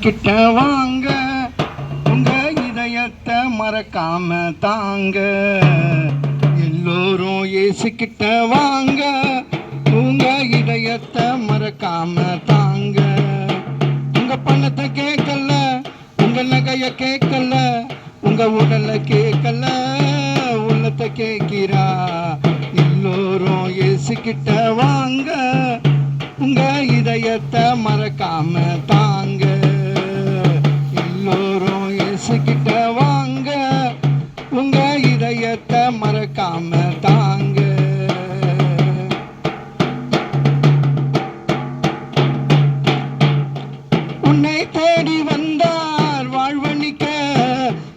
கிட்ட வாங்க. உங்க இதயத்தை மறக்காம தாங்க. எல்லோரும் இயேசு கிட்ட வாங்க. உங்க இதயத்தை மறக்காம தாங்க. உங்க பணத்தை கேட்கல உங்க நகைய கேட்கல உங்க உடலை கேட்கல உள்ளத்தை கேட்கிறா. எல்லோரும் இயேசு கிட்ட வாங்க. உங்க இதயத்தை மறக்காம தாங்க. எல்லோரும் இயேசு வாங்க. உங்க இதயத்தை மறக்காம தாங்க. உன்னை தேடி வந்தார் வாழ்வணிக்க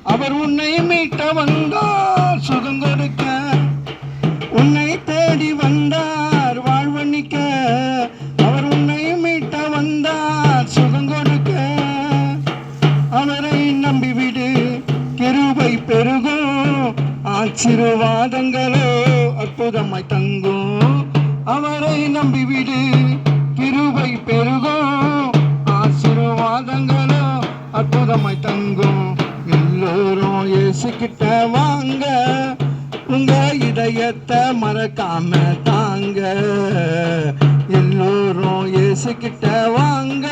அவர் உன்னை மீட்ட வந்தார். அவரை நம்பிவிடு. கிருபை பெருகும். ஆசீர்வாதங்களோ அற்புதமாய் தங்கும். அவரை நம்பிவிடு. கிருபை பெருகும். ஆசிர்வாதங்களோ அற்புதமாய் தங்கும். எல்லோரும் ஏசிக்கிட்ட வாங்க. உங்க இதயத்தை மறக்காம தாங்க. எல்லோரும் இயேசுகிட்ட வாங்க.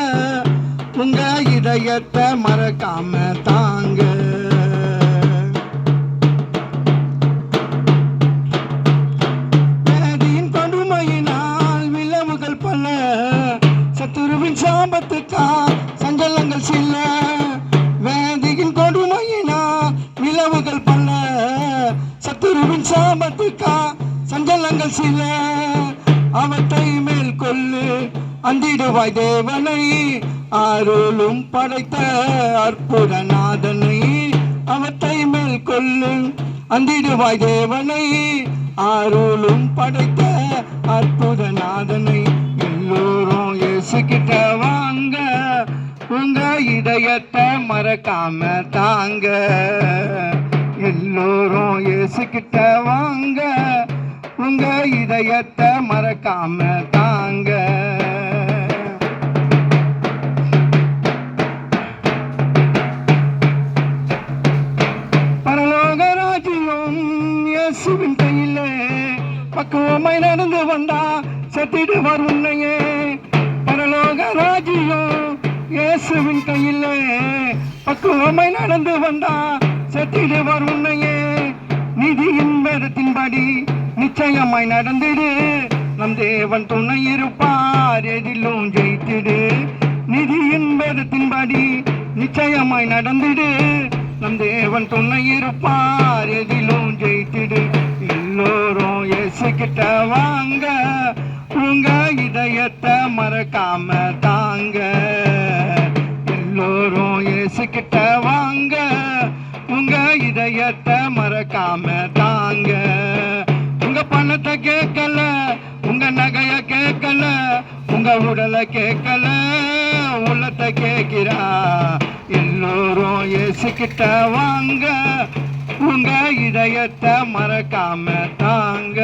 உங்க இதயத்தை மறக்காம தாங்க. வேதியின் கொடுமையினால் விளைவுகள் பல. சத்துருவின் சாபத்துக்கா சஞ்சலங்கள் சில. வேதியின் கொடுமையினால் விளைவுகள் பல. சத்துருவின் சாபத்துக்கா சஞ்சலங்கள் சில. அவற்றை மேல் கொள்ளு. அந்திடுவாய் தேவனை அருளும் படைத்த அற்புத நாதனை அவற்றை மேல் கொள்ளு அந்திடுவாய் தேவனை அருளும் படைத்த அற்புத நாதனை எல்லோரும் இயேசுகிட்ட வாங்க. உங்க இதயத்தை மறக்காம தாங்க. எல்லோரும் இயேசுகிட்ட வாங்க. உங்க இதயத்தை மறக்காம தாங்க. பக்குவமாய் நடந்து வந்தா செத்திடுவார் உன்னையே. பரலோக ராஜ்யம் இயேசுவின் கையிலே. பக்குவமாய் நடந்து வந்தா செத்திடுவார் உன்னையே. நிதியின் வேதத்தின்படி நிச்சயமாய் நடந்திடு. நம் தேவன் துணை இருப்பார் எதிலும் ஜெயித்திடு. நிதியின் வேதத்தின்படி நிச்சயமாய் நடந்திடு. நம் தேவன் துணை இருப்பார் எதிலும் கிட்ட வாங்க. உங்க இதயத்தை மறக்காம தாங்க. எல்லோரும் இயேசுகிட்ட வாங்க. உங்க இதயத்தை மறக்காம தாங்க. உங்க பணத்தை கேட்கல உங்க நகைய கேட்கல உங்க உடலை கேட்கல உள்ளத்தை கேட்கிறா. எல்லோரும் இயேசுகிட்ட வாங்க. உங்க இதயத்தை மறக்காம தாங்க.